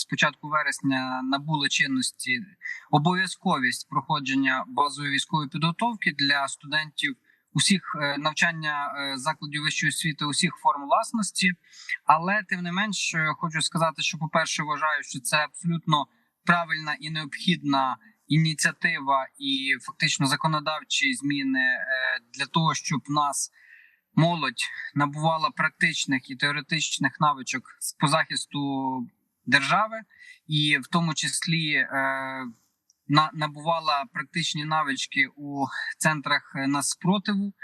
з початку вересня набула чинності обов'язковість проходження базової військової підготовки для студентів усіх е, навчання е, закладів вищої освіти, усіх форм власності. Але тим не менш, е, хочу сказати, що, по-перше, вважаю, що це абсолютно правильна і необхідна ініціатива і фактично законодавчі зміни для того, щоб нас молодь набувала практичних і теоретичних навичок по захисту держави, і в тому числі е, на, набувала практичні навички у центрах е, нацспротиву.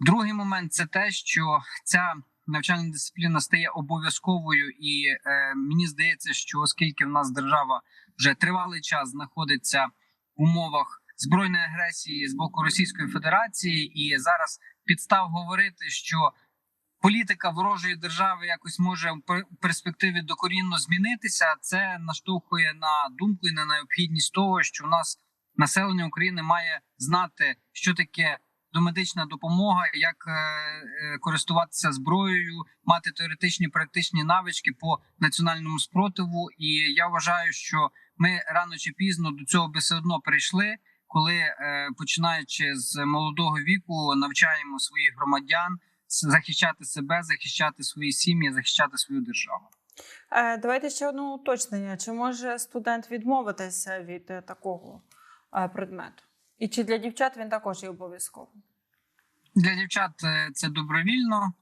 Другий момент це те, що ця навчальна дисципліна стає обов'язковою, і е, мені здається, що оскільки в нас держава вже тривалий час знаходиться в умовах збройної агресії з боку Російської Федерації, і зараз підстав говорити, що політика ворожої держави якось може в пер- перспективі докорінно змінитися. Це наштовхує на думку і на необхідність того, що в нас населення України має знати, що таке домедична допомога, як е, е, користуватися зброєю, мати теоретичні практичні навички по національному спротиву. І я вважаю, що ми рано чи пізно до цього би все одно прийшли, коли е, починаючи з молодого віку, навчаємо своїх громадян захищати себе, захищати свої сім'ї, захищати свою державу. Е, Давайте ще одне уточнення. Чи може студент відмовитися від е, такого е, предмету? І чи для дівчат він також є обов'язковим? Для дівчат це добровільно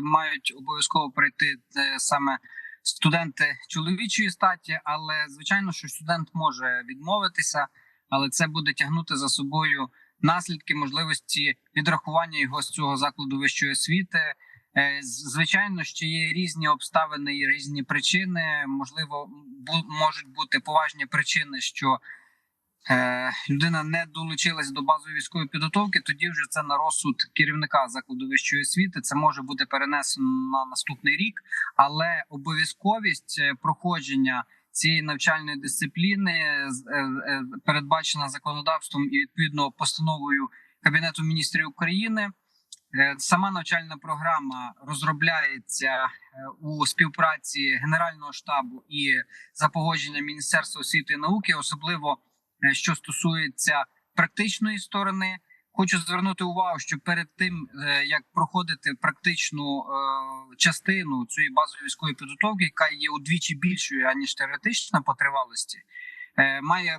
мають обов'язково пройти е, саме студенти чоловічої статі, але звичайно, що студент може відмовитися, але це буде тягнути за собою наслідки можливості відрахування його з цього закладу вищої освіти. Е, Звичайно, що є різні обставини і різні причини. Можливо, можуть бути поважні причини, що е, людина не долучилась до базової військової підготовки, тоді вже це на розсуд керівника закладу вищої освіти. Це може бути перенесено на наступний рік, але обов'язковість е, проходження цієї навчальної дисципліни е, е, передбачена законодавством і відповідно постановою Кабінету міністрів України. Е, Сама навчальна програма розробляється у співпраці Генерального штабу і за погодженням Міністерства освіти і науки, особливо що стосується практичної сторони. Хочу звернути увагу, що перед тим е, як проходити практичну е, частину цієї базової військової підготовки, яка є удвічі більшою аніж теоретична по тривалості, е, має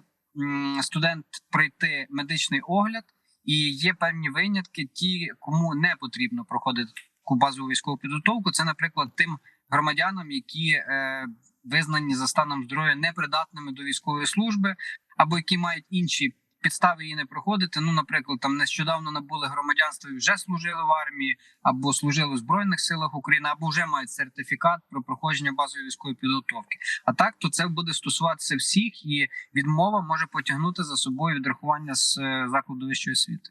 студент пройти медичний огляд, і є певні винятки, ті, кому не потрібно проходити таку базову військову підготовку. Це, наприклад, тим громадянам, які визнані за станом здоров'я непридатними до військової служби, або які мають інші підстави її не проходити. Ну, наприклад, там нещодавно набули громадянство і вже служили в армії, або служили в збройних силах України, або вже мають сертифікат про проходження базової військової підготовки. А так то це буде стосуватися всіх, і відмова може потягнути за собою відрахування з е, закладу вищої освіти.